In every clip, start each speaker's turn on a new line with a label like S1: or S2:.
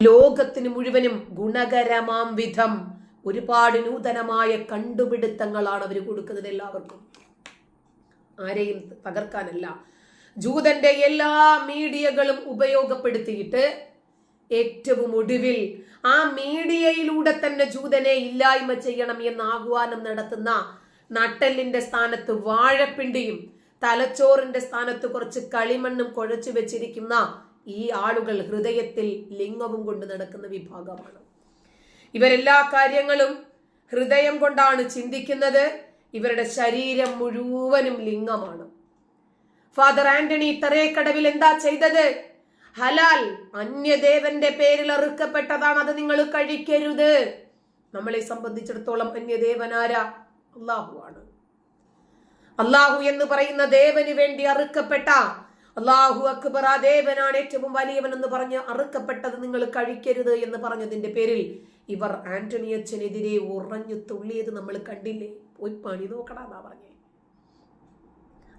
S1: ലോകത്തിന് മുഴുവനും ഗുണകരമാം വിധം ഒരുപാട് നൂതനമായ കണ്ടുപിടുത്തങ്ങളാണ് അവർ കൊടുക്കുന്നത് എല്ലാവർക്കും. ആരെയും തകർക്കാനല്ല. ജൂതന്റെ എല്ലാ മീഡിയകളും ഉപയോഗപ്പെടുത്തിയിട്ട് ഏറ്റവും ഒടുവിൽ ആ മീഡിയയിലൂടെ തന്നെ ജൂതനെ ഇല്ലായ്മ ചെയ്യണം എന്ന് ആഹ്വാനം നടത്തുന്ന നട്ടലിന്റെ സ്ഥാനത്ത് വാഴപ്പിണ്ടിയും തലച്ചോറിന്റെ സ്ഥാനത്ത് കുറച്ച് കളിമണ്ണും കുഴച്ചു വെച്ചിരിക്കുന്ന ഈ ആളുകൾ ഹൃദയത്തിൽ ലിംഗവും കൊണ്ട് നടക്കുന്ന വിഭാഗമാണ്. ഇവരെല്ലാ കാര്യങ്ങളും ഹൃദയം കൊണ്ടാണ് ചിന്തിക്കുന്നത്. ഇവരുടെ ശരീരം മുഴുവനും ലിംഗമാണ്. ഫാദർ ആന്റണി തറേക്കടവിൽ എന്താ ചെയ്തത്? ഹലാൽ അന്യദേവന്റെ പേരിൽ അറുക്കപ്പെട്ടതാണ് അത് നിങ്ങൾ കഴിക്കരുത്. നമ്മളെ സംബന്ധിച്ചിടത്തോളം അന്യദേവനാര അള്ളാഹു ആണ് അള്ളാഹു എന്ന് പറയുന്ന ദേവന് വേണ്ടി അറുക്കപ്പെട്ട അള്ളാഹു അക്ബർ ആ ദേവനാണ് ഏറ്റവും വലിയവൻ എന്ന് പറഞ്ഞ് അറുക്കപ്പെട്ടത് നിങ്ങൾ കഴിക്കരുത് എന്ന് പറഞ്ഞതിന്റെ പേരിൽ ഇവർ ആന്റണിയച്ചനെതിരെ ഉറഞ്ഞു തുള്ളിയത് നമ്മൾ കണ്ടില്ലേ? പോയി പണി നോക്കണമെന്നാ പറഞ്ഞേ.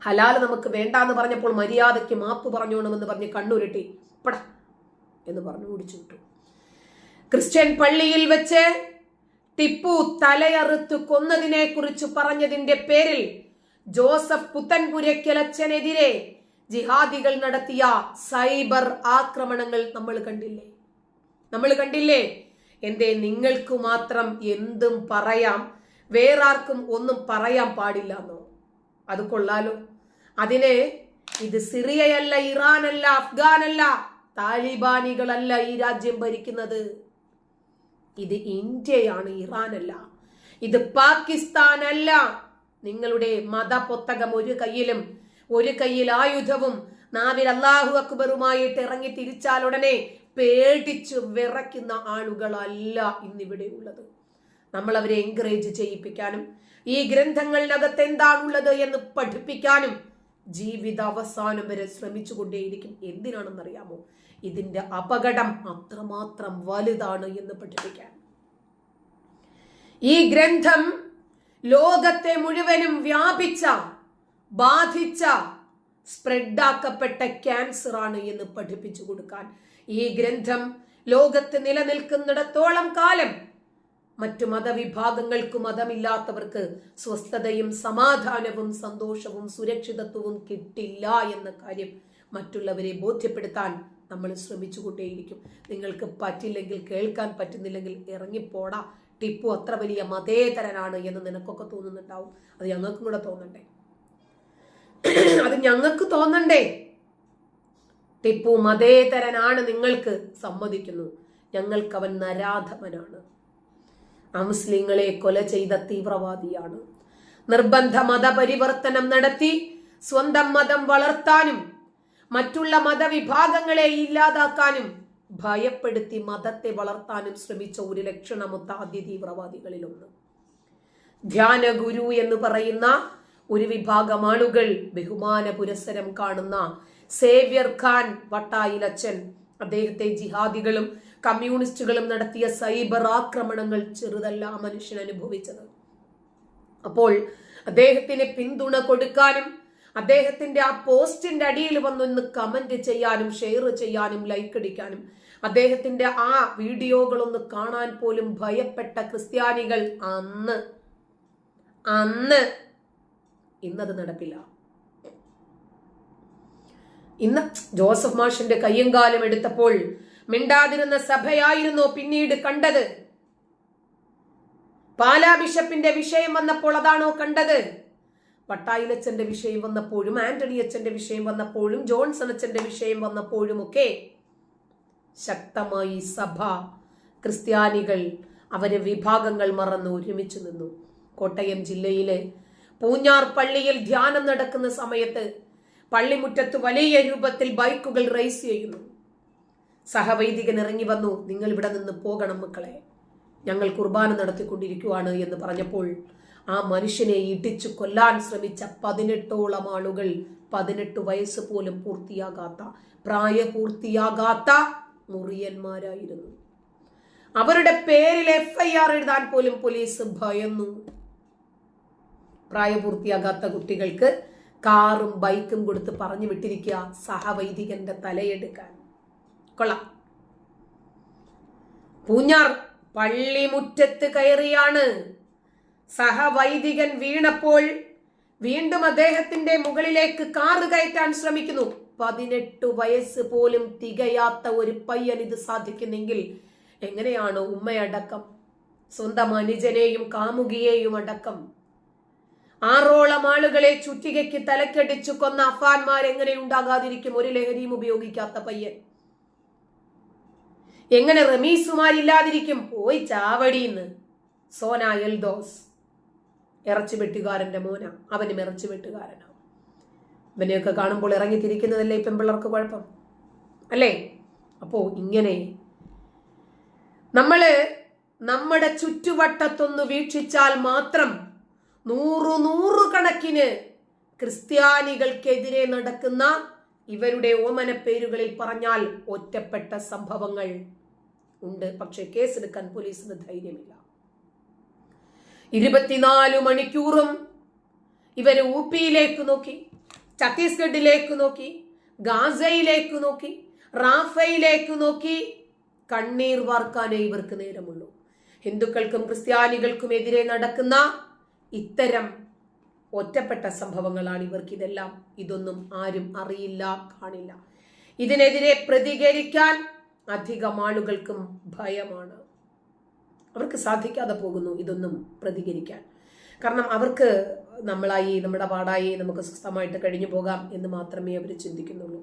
S1: ഹലാൽ നമുക്ക് വേണ്ട എന്ന് പറഞ്ഞപ്പോൾ മര്യാദയ്ക്ക് മാപ്പ് പറഞ്ഞോണമെന്ന് പറഞ്ഞ് കണ്ണുരുട്ടി. പട എന്ന് പറഞ്ഞു ഓടിച്ചു വിട്ടു. ക്രിസ്ത്യൻ പള്ളിയിൽ വെച്ച് ടിപ്പു തലയറുത്തു കൊന്നതിനെ കുറിച്ച് പറഞ്ഞതിന്റെ പേരിൽ ജോസഫ് പുത്തൻപുരയ്ക്കലച്ചനെതിരെ ജിഹാദികൾ നടത്തിയ സൈബർ ആക്രമണങ്ങൾ നമ്മൾ കണ്ടില്ലേ? നമ്മൾ കണ്ടില്ലേ? എന്തേ നിങ്ങൾക്ക് മാത്രം എന്തും പറയാം വേറാർക്കും ഒന്നും പറയാൻ പാടില്ല എന്നോ? അത് കൊള്ളാലോ. അതിനെ ഇത് സിറിയയല്ല ഇറാനല്ല അഫ്ഗാനല്ല താലിബാനികളല്ല ഈ രാജ്യം ഭരിക്കുന്നത്. ഇത് ഇന്ത്യയാണ് ഇറാനല്ല. ഇത് പാകിസ്ഥാനല്ല. നിങ്ങളുടെ മതപൊത്തകം ഒരു കയ്യിലും ഒരു കയ്യിൽ ആയുധവും നാവിൽ അള്ളാഹു അക്ബറുമായിട്ട് ഇറങ്ങി തിരിച്ചാൽ ഉടനെ പേടിച്ചു വിറയ്ക്കുന്ന ആളുകളല്ല ഇന്നിവിടെ ഉള്ളത്. നമ്മൾ അവരെ എൻകറേജ് ചെയ്യിപ്പിക്കാനും ഈ ഗ്രന്ഥങ്ങളിനകത്ത് എന്താണുള്ളത് എന്ന് പഠിപ്പിക്കാനും ജീവിത അവസാനം വരെ ശ്രമിച്ചു ശ്രമിച്ചുകൊണ്ടേയിരിക്കും. എന്തിനാണെന്നറിയാമോ? ഇതിന്റെ അപകടം അത്രമാത്രം വലുതാണ് എന്ന് പഠിപ്പിക്കാൻ. ഈ ഗ്രന്ഥം ലോകത്തെ മുഴുവനും വ്യാപിച്ച ബാധിച്ച സ്പ്രെഡാക്കപ്പെട്ട ക്യാൻസർ ആണ് എന്ന് പഠിപ്പിച്ചു കൊടുക്കാൻ. ഈ ഗ്രന്ഥം ലോകത്ത് നിലനിൽക്കുന്നിടത്തോളം കാലം മറ്റു മതവിഭാഗങ്ങൾക്ക് മതമില്ലാത്തവർക്ക് സ്വസ്ഥതയും സമാധാനവും സന്തോഷവും സുരക്ഷിതത്വവും കിട്ടില്ല എന്ന കാര്യം മറ്റുള്ളവരെ ബോധ്യപ്പെടുത്താൻ നമ്മൾ ശ്രമിച്ചുകൊണ്ടേയിരിക്കും. നിങ്ങൾക്ക് പറ്റില്ലെങ്കിൽ കേൾക്കാൻ പറ്റുന്നില്ലെങ്കിൽ ഇറങ്ങിപ്പോടാ. ടിപ്പു അത്ര വലിയ മതേതരനാണ് എന്ന് നിനക്കൊക്കെ തോന്നുന്നുണ്ടാവും. അത് ഞങ്ങൾക്കും കൂടെ തോന്നണ്ടേ? ഞങ്ങൾക്ക് തോന്നണ്ടേ? ടിപ്പു മതേതരനാണ് നിങ്ങൾക്ക് സമ്മതിക്കുന്നു ഞങ്ങൾക്ക് അവൻ നരാധമനാണ്. അമുസ്ലിങ്ങളെ കൊല ചെയ്ത തീവ്രവാദിയാണ്. നിർബന്ധ മതപരിവർത്തനം നടത്തി സ്വന്തം മതം വളർത്താനും മറ്റുള്ള മതവിഭാഗങ്ങളെ ഇല്ലാതാക്കാനും ഭയപ്പെടുത്തി മതത്തെ വളർത്താനും ശ്രമിച്ച ഒരു ലക്ഷണമൊത്ത ആദ്യ തീവ്രവാദികളിലൊന്ന്. ധ്യാന ഗുരു എന്ന് പറയുന്ന ഒരു വിഭാഗം ആളുകൾ ബഹുമാന പുരസ്സരം കാണുന്ന സേവ്യർ ഖാൻ വട്ടായിലച്ചൻ അദ്ദേഹത്തെ ജിഹാദികളും കമ്മ്യൂണിസ്റ്റുകളും നടത്തിയ സൈബർ ആക്രമണങ്ങൾ ചെറുതല്ല മനുഷ്യൻ അനുഭവിച്ചത്. അപ്പോൾ അദ്ദേഹത്തിന് പിന്തുണ കൊടുക്കാനും അദ്ദേഹത്തിന്റെ ആ പോസ്റ്റിന്റെ അടിയിൽ വന്നൊന്ന് കമന്റ് ചെയ്യാനും ഷെയർ ചെയ്യാനും ലൈക്ക് അടിക്കാനും അദ്ദേഹത്തിന്റെ ആ വീഡിയോകളൊന്ന് കാണാൻ പോലും ഭയപ്പെട്ട ക്രിസ്ത്യാനികൾ അന്ന് അന്ന് ഇന്നത് നടപ്പില്ല ഇന്ന് ജോസഫ് മാഷിന്റെ കയ്യും കാലും എടുത്തപ്പോൾ മിണ്ടാതിരുന്ന സഭയായിരുന്നു പിന്നീട് കണ്ടത്. പാലാ ബിഷപ്പിന്റെ വിഷയം വന്നപ്പോൾ അതാണോ കണ്ടത്? പട്ടായിലച്ചന്റെ വിഷയം വന്നപ്പോഴും ആന്റണി അച്ഛന്റെ വിഷയം വന്നപ്പോഴും ജോൺസൺ അച്ഛന്റെ വിഷയം വന്നപ്പോഴും ഒക്കെ ശക്തമായി സഭ ക്രിസ്ത്യാനികൾ അവരെ വിഭാഗങ്ങൾ മറന്ന് ഒരുമിച്ച് നിന്നു. കോട്ടയം ജില്ലയിലെ പൂഞ്ഞാർ പള്ളിയിൽ ധ്യാനം നടക്കുന്ന സമയത്ത് പള്ളിമുറ്റത്ത് വലിയ രൂപത്തിൽ ബൈക്കുകൾ റേസ് ചെയ്യുന്നു. സഹവൈദികൻ ഇറങ്ങി വന്നു നിങ്ങൾ ഇവിടെ നിന്ന് പോകണം മക്കളെ. ഞങ്ങൾ കുർബാന നടത്തിക്കൊണ്ടിരിക്കുവാണ് എന്ന് പറഞ്ഞപ്പോൾ ആ മനുഷ്യനെ ഇടിച്ചു കൊല്ലാൻ ശ്രമിച്ച പതിനെട്ടോളം ആളുകൾ പതിനെട്ട് വയസ്സ് പോലും പൂർത്തിയാകാത്ത പ്രായപൂർത്തിയാകാത്ത മുറിയന്മാരായിരുന്നു. അവരുടെ പേരിൽ എഫ് ഐ ആർ എഴുതാൻ പോലും പോലീസ് ഭയന്നു. പ്രായപൂർത്തിയാകാത്ത കുട്ടികൾക്ക് കാറും ബൈക്കും കൊടുത്ത് പറഞ്ഞു വിട്ടിരിക്കുക സഹവൈദികന്റെ തലയെടുക്കാൻ. കൊള്ളാം. പൂഞ്ഞാർ പള്ളിമുറ്റത്ത് കയറിയാണ് സഹവൈദികൻ വീണപ്പോൾ വീണ്ടും അദ്ദേഹത്തിന്റെ മുകളിലേക്ക് കാറ് കയറ്റാൻ ശ്രമിക്കുന്നു. പതിനെട്ട് വയസ്സ് പോലും തികയാത്ത ഒരു പയ്യൻ ഇത് സാധിക്കുന്നെങ്കിൽ എങ്ങനെയാണ് ഉമ്മയടക്കം? സ്വന്തം അനുജനെയും കാമുകിയെയും അടക്കം ആറോളം ആളുകളെ ചുറ്റികയ്ക്ക് തലക്കടിച്ചു കൊന്ന അഫാൻമാർ എങ്ങനെ ഉണ്ടാകാതിരിക്കും? ഒരു ലഹരിയും ഉപയോഗിക്കാത്ത പയ്യൻ. എങ്ങനെ റമീസുമാരില്ലാതിരിക്കും? പോയി ചാവടിന്ന് സോന എൽദോസ്. ഇറച്ചി വെട്ടുകാരന്റെ മോന. അവനും ഇറച്ചി വെട്ടുകാരനാണ് ഇവനെയൊക്കെ കാണുമ്പോൾ ഇറങ്ങി തിരിക്കുന്നതല്ലേ ഈ പെമ്പിള്ളർക്ക് കുഴപ്പം? അല്ലേ? അപ്പോ ഇങ്ങനെ നമ്മൾ നമ്മുടെ ചുറ്റുവട്ടത്തൊന്ന് വീക്ഷിച്ചാൽ മാത്രം നൂറു നൂറുകണക്കിന് ക്രിസ്ത്യാനികൾക്കെതിരെ നടക്കുന്ന ഇവരുടെ ഓമന പേരുകളിൽ പറഞ്ഞാൽ ഒറ്റപ്പെട്ട സംഭവങ്ങൾ ഉണ്ട്. പക്ഷെ കേസെടുക്കാൻ പോലീസിന് ധൈര്യമില്ല. ഇരുപത്തിനാല് മണിക്കൂറും ഇവർ ഊപ്പിയിലേക്ക് നോക്കി ഛത്തീസ്ഗഡിലേക്ക് നോക്കി ഗാസയിലേക്ക് നോക്കി റാഫയിലേക്ക് നോക്കി കണ്ണീർ വാർക്കാനേ ഇവർക്ക് നേരമുള്ളൂ. ഹിന്ദുക്കൾക്കും ക്രിസ്ത്യാനികൾക്കും എതിരെ നടക്കുന്ന ഇത്തരം ഒറ്റപ്പെട്ട സംഭവങ്ങളാണ് ഇവർക്ക് ഇതെല്ലാം. ഇതൊന്നും ആരും അറിയില്ല കാണില്ല. ഇതിനെതിരെ പ്രതികരിക്കാൻ അധികം ആളുകൾക്കും ഭയമാണ്. അവർക്ക് സാധിക്കാതെ പോകുന്നു ഇതൊന്നും പ്രതികരിക്കാൻ. കാരണം അവർക്ക് നമ്മളായി നമ്മുടെ പാടായി നമുക്ക് സ്വസ്ഥമായിട്ട് കഴിഞ്ഞു പോകാം എന്ന് മാത്രമേ അവർ ചിന്തിക്കുന്നുള്ളൂ.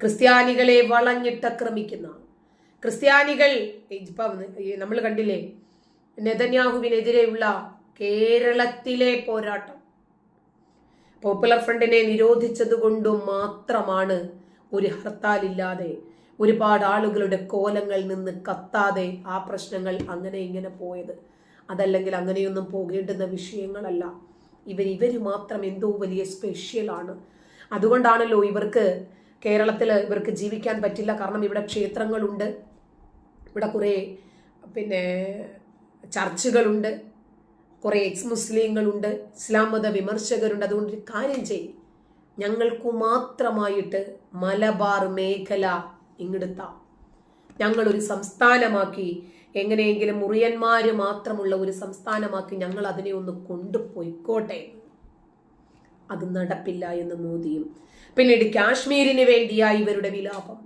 S1: ക്രിസ്ത്യാനികളെ വളഞ്ഞിട്ടക്രമിക്കുന്ന ക്രിസ്ത്യാനികൾ ഇപ്പം നമ്മൾ കണ്ടില്ലേ നെതന്യാഹുവിനെതിരെയുള്ള കേരളത്തിലെ പോരാട്ടം. പോപ്പുലർ ഫ്രണ്ടിനെ നിരോധിച്ചതുകൊണ്ടു മാത്രമാണ് ഒരു ഹർത്താൽ ഇല്ലാതെ ഒരുപാട് ആളുകളുടെ കോലങ്ങൾ നിന്ന് കത്താതെ ആ പ്രശ്നങ്ങൾ അങ്ങനെ ഇങ്ങനെ പോയത്. അതല്ലെങ്കിൽ അങ്ങനെയൊന്നും പോകേണ്ടുന്ന വിഷയങ്ങളല്ല. ഇവർ ഇവർ മാത്രം എന്തോ വലിയ സ്പെഷ്യലാണ് അതുകൊണ്ടാണല്ലോ ഇവർക്ക് കേരളത്തിൽ ഇവർക്ക് ജീവിക്കാൻ പറ്റില്ല. കാരണം ഇവിടെ ക്ഷേത്രങ്ങളുണ്ട്. ഇവിടെ കുറേ പിന്നെ ചർച്ചുകളുണ്ട്. കുറേ എക്സ് മുസ്ലിങ്ങളുണ്ട് ഇസ്ലാം മത വിമർശകരുണ്ട്. അതുകൊണ്ട് ഒരു കാര്യം ചെയ്യും. ഞങ്ങൾക്കു മാത്രമായിട്ട് മലബാർ മേഖല ഇങ്ങെടുത്താം ഞങ്ങളൊരു സംസ്ഥാനമാക്കി എങ്ങനെയെങ്കിലും മുറിയന്മാര് മാത്രമുള്ള ഒരു സംസ്ഥാനമാക്കി ഞങ്ങൾ അതിനെ ഒന്ന് കൊണ്ടുപോയിക്കോട്ടെ. അത് നടപ്പില്ല എന്ന് മോദിയും. പിന്നീട് കാശ്മീരിന് വേണ്ടിയായി ഇവരുടെ വിലാപം.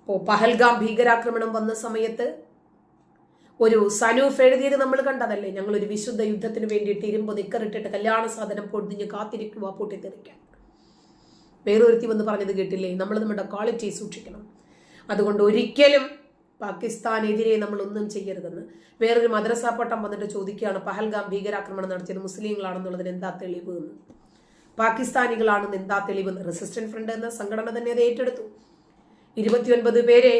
S1: ഇപ്പോ പഹൽഗാം ഭീകരാക്രമണം വന്ന സമയത്ത് ഒരു സനൂഫ് എഴുതിയത് നമ്മൾ കണ്ടതല്ലേ? ഞങ്ങൾ ഒരു വിശുദ്ധ യുദ്ധത്തിന് വേണ്ടിയിട്ട് ഇരുമ്പ് നിക്കറിട്ടിട്ട് കല്യാണ സാധനം പൊടിഞ്ഞ് കാത്തിരിക്കുക പൊട്ടിത്തെറിക്കാൻ. വേറൊരുത്തി വന്ന് പറഞ്ഞത് കേട്ടില്ലേ? നമ്മൾ നമ്മുടെ ക്വാളിറ്റി സൂക്ഷിക്കണം. അതുകൊണ്ട് ഒരിക്കലും പാകിസ്ഥാനെതിരെ നമ്മൾ ഒന്നും ചെയ്യരുതെന്ന്. വേറൊരു മദ്രസ പട്ടം വന്നിട്ട് ചോദിക്കുകയാണ് പഹൽഗാം ഭീകരാക്രമണം നടത്തിയത് മുസ്ലിങ്ങളാണെന്നുള്ളതിന് എന്താ തെളിവ് എന്ന്? പാകിസ്ഥാനികളാണെന്ന് എന്താ തെളിവ് റെസിസ്റ്റന്റ് ഫ്രണ്ട് എന്ന സംഘടന തന്നെ അത് ഏറ്റെടുത്തു. ഇരുപത്തിയൊൻപത് പേരെ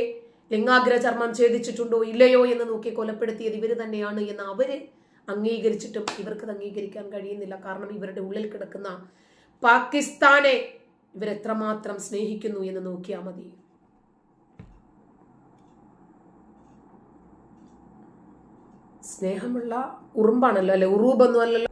S1: ലിംഗാഗ്ര ചർമ്മം ഛേദിച്ചിട്ടുണ്ടോ ഇല്ലയോ എന്ന് നോക്കി കൊലപ്പെടുത്തിയത് ഇവർ തന്നെയാണ് എന്ന് അവർ അംഗീകരിച്ചിട്ടും ഇവർക്ക് അംഗീകരിക്കാൻ കഴിയുന്നില്ല. കാരണം ഇവരുടെ ഉള്ളിൽ കിടക്കുന്ന പാകിസ്ഥാനെ ഇവരെത്രമാത്രം സ്നേഹിക്കുന്നു എന്ന് നോക്കിയാൽ മതി. സ്നേഹമുള്ള ഉറുമ്പാണല്ലോ അല്ലെ? ഉറൂബൊന്നും അല്ലല്ലോ.